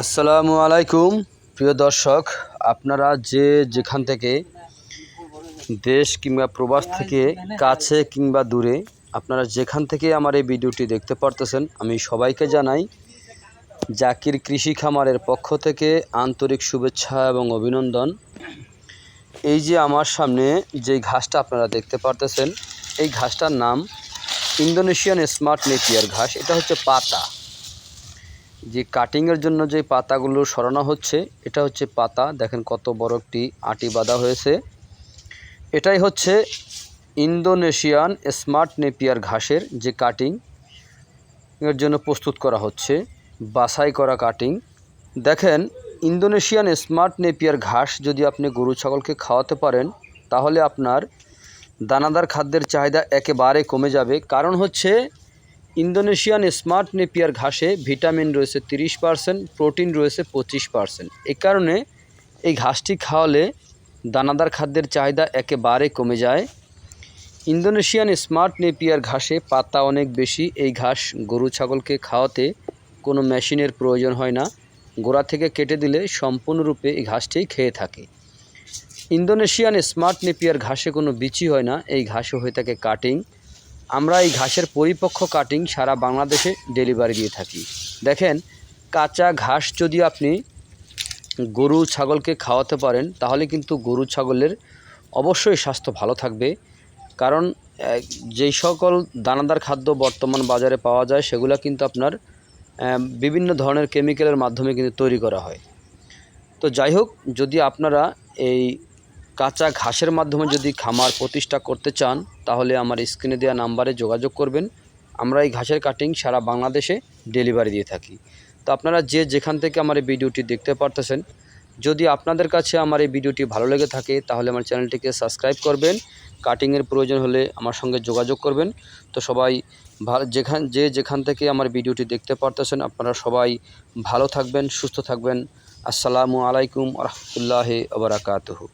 আসসালামু আলাইকুম, প্রিয় দর্শক, আপনারা যে যেখান থেকে দেশ কিংবা প্রবাস থেকে কাছে কিংবা দূরে, আপনারা যেখান থেকে আমার এই ভিডিওটি দেখতে পারতেছেন, আমি সবাইকে জানাই জাকির কৃষি খামারের পক্ষ থেকে আন্তরিক শুভেচ্ছা এবং অভিনন্দন। এই যে আমার সামনে যে ঘাসটা আপনারা দেখতে পারতেছেন, এই ঘাসটার নাম ইন্দোনেশিয়ান স্মার্ট নেপিয়ার ঘাস, এটা হচ্ছে পাতা। যে কাটিংয়ের জন্য যে পাতাগুলো সরানো হচ্ছে, এটা হচ্ছে পাতা। দেখেন কত বড় একটি আটি বাঁধা হয়েছে। এটাই হচ্ছে ইন্দোনেশিয়ান স্মার্ট নেপিয়ার ঘাসের যে কাটিং এর জন্য প্রস্তুত করা হচ্ছে, বাছাই করা কাটিং দেখেন, ইন্দোনেশিয়ান স্মার্ট নেপিয়ার ঘাস যদি আপনি গরু ছাগলকে খাওয়াতে পারেন, তাহলে আপনার দানাদার খাদ্যের চাহিদা একেবারে কমে যাবে। কারণ হচ্ছে ইন্দোনেশিয়ান স্মার্ট নেপিয়ার ঘাসে ভিটামিন রয়েছে তিরিশ পার্সেন্ট, প্রোটিন রয়েছে পঁচিশ পার্সেন্ট। এই কারণে এই ঘাসটি খাওয়ালে দানাদার খাদ্যের চাহিদা একেবারে কমে যায়। ইন্দোনেশিয়ান স্মার্ট নেপিয়ার ঘাসে পাতা অনেক বেশি। এই ঘাস গরু ছাগলকে খাওয়াতে কোনো মেশিনের প্রয়োজন হয় না। গোড়া থেকে কেটে দিলে সম্পূর্ণরূপে এই ঘাসটি খেয়ে থাকে। ইন্দোনেশিয়ান স্মার্ট নেপিয়ার ঘাসে কোনো বিচি হয় না। এই ঘাসও হয়ে থাকে কাটিং। আমরা এই ঘাসের পরিপক্ক কাটিং সারা বাংলাদেশে ডেলিভারি দিয়ে থাকি। দেখেন, কাঁচা ঘাস যদি আপনি গরু, ছাগলকে খাওয়াতে পারেন, তাহলে কিন্তু গরু, ছাগলের অবশ্যই স্বাস্থ্য ভালো থাকবে। কারণ যেই সকল দানাদার খাদ্য বর্তমান বাজারে পাওয়া যায়, সেগুলো কিন্তু আপনার বিভিন্ন ধরনের কেমিক্যালের মাধ্যমে কিন্তু তৈরি করা হয়। তো যাই হোক, যদি আপনারা এই কাঁচা ঘাসের মাধ্যমে যদি খামার প্রতিষ্ঠা করতে চান, তাহলে আমার স্ক্রিনে দেওয়া নাম্বারে যোগাযোগ করবেন। আমরা এই ঘাসের কাটিং সারা বাংলাদেশে ডেলিভারি দিয়ে থাকি। তো আপনারা যে যেখান থেকে আমার এই ভিডিওটি দেখতে পারতেছেন, যদি আপনাদের কাছে আমার এই ভিডিওটি ভালো লেগে থাকে, তাহলে আমার চ্যানেলটিকে সাবস্ক্রাইব করবেন। কাটিংয়ের প্রয়োজন হলে আমার সঙ্গে যোগাযোগ করবেন। তো সবাই যেখান, যে যেখান থেকে আমার ভিডিওটি দেখতে পারতেছেন, আপনারা সবাই ভালো থাকবেন, সুস্থ থাকবেন। আসসালামু আলাইকুম রহমতুল্লাহ আবরাকাতহু